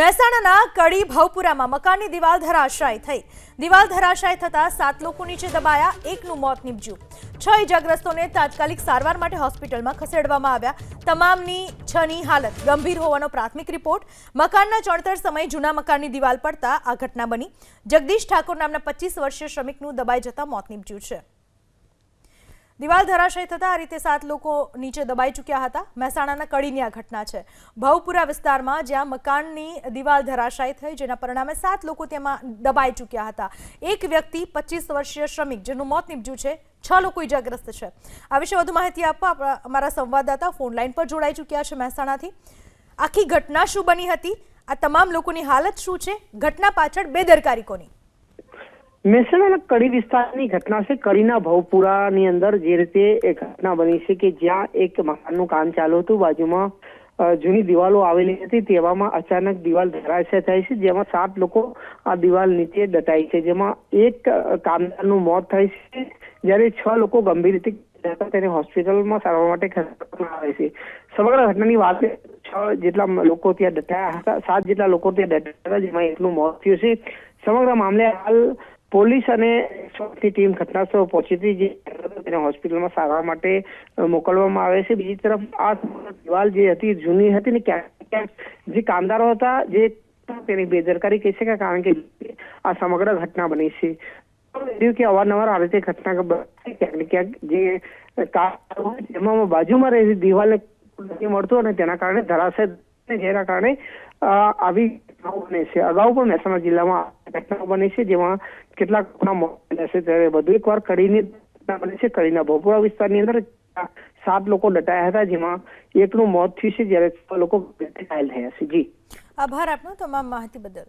મહેસાણાના કડી ભવપુરામાં મકાનની દિવાલ ધરાશાય થઈ. દિવાલ ધરાશાય થતા સાત લોકો નીચે દબાયા, એકનું મોત નીપજ્યું. છ ઇજાગ્રસ્તોને તાત્કાલિક સારવાર માટે હોસ્પિટલમાં ખસેડવામાં આવ્યા. તમામની છની હાલત ગંભીર હોવાનો પ્રાથમિક રિપોર્ટ. મકાનના ચણતર સમયે જૂના મકાનની દિવાલ પડતા આ ઘટના બની. જગદીશ ઠાકોર નામના પચીસ વર્ષીય શ્રમિકનું દબાઈ જતા મોત નીપજ્યું છે. દિવાલ ધરાશય થતા આ રીતે સાત લોકો નીચે દબાઈ ચૂક્યા હતા. મહેસાણાના કડીની આ ઘટના છે. ભવપુરા વિસ્તારમાં જ્યાં મકાનની દિવાલ ધરાશાય થઈ, જેના પરિણામે સાત લોકો તેમાં દબાઈ ચૂક્યા હતા. એક વ્યક્તિ પચીસ વર્ષીય શ્રમિક, જેનું મોત નીપજ્યું છે. છ લોકો ઇજાગ્રસ્ત છે. આ વિશે વધુ માહિતી આપવા અમારા સંવાદદાતા ફોન લાઈન પર જોડાઈ ચૂક્યા છે મહેસાણાથી. આખી ઘટના શું બની હતી? આ તમામ લોકોની હાલત શું છે? ઘટના પાછળ બેદરકારી કોની? મહેસાણાના કડી વિસ્તારની ઘટના છે કડીના ભવપુરાની અંદર જે રીતે એક ઘટના બની છે કે જ્યાં એક મકાનનું કામ ચાલુ હતું, બાજુમાં જૂની દિવાલો આવેલી હતી, તેવામાં અચાનક દિવાલ ધરાશય થાય છે, જેમાં સાત લોકો આ દિવાલ નીચે દટાય છે, જેમાં એક કામદારનું મોત થાય છે, જ્યારે છ લોકો ગંભીર રીતે. તેને હોસ્પિટલમાં સારવાર માટે ખસેડવામાં આવે છે સમગ્ર ઘટનાની વાત છ જેટલા લોકો ત્યાં દટાયા હતા, સાત જેટલા લોકો ત્યાં દટાયા હતા, જેમાં એકનું મોત થયું છે સમગ્ર મામલે હાલ પોલીસ અને એકસોની ટીમ ઘટનાસ્થળ પહોંચી હતી, જે તેને હોસ્પિટલમાં સારવાર માટે મોકલવામાં આવે છે. બીજી તરફ આ દિવાલ જે હતી, જૂની હતી ને ક્યાંક ક્યાંક જે કામદારો હતા, જે તેની બેદરકારી કહી શકાય, કારણ કે આ સમગ્ર ઘટના બની છે. કે અવારનવાર આ રીતે ઘટના ક્યાંક ને ક્યાંક જે હોય જેમાં બાજુમાં રહેલી દિવાલને નથી મળતું અને તેના કારણે ધરાશય જેના કારણે આવી ઘટનાઓ બને છે. અગાઉ પણ મહેસાણા જિલ્લામાં ઘટનાઓ બની છે, જેમાં કેટલાક મોત થયેલા છે. ત્યારે વધુ એકવાર કડીની ઘટના બની છે. કડીના ભોપુરા વિસ્તારની અંદર સાત લોકો દટાયા હતા, જેમાં એકનું મોત થયું છે, જ્યારે છ લોકો ઘાયલ થયા છે. જી. આભાર આપનો તમામ માહિતી બદલ.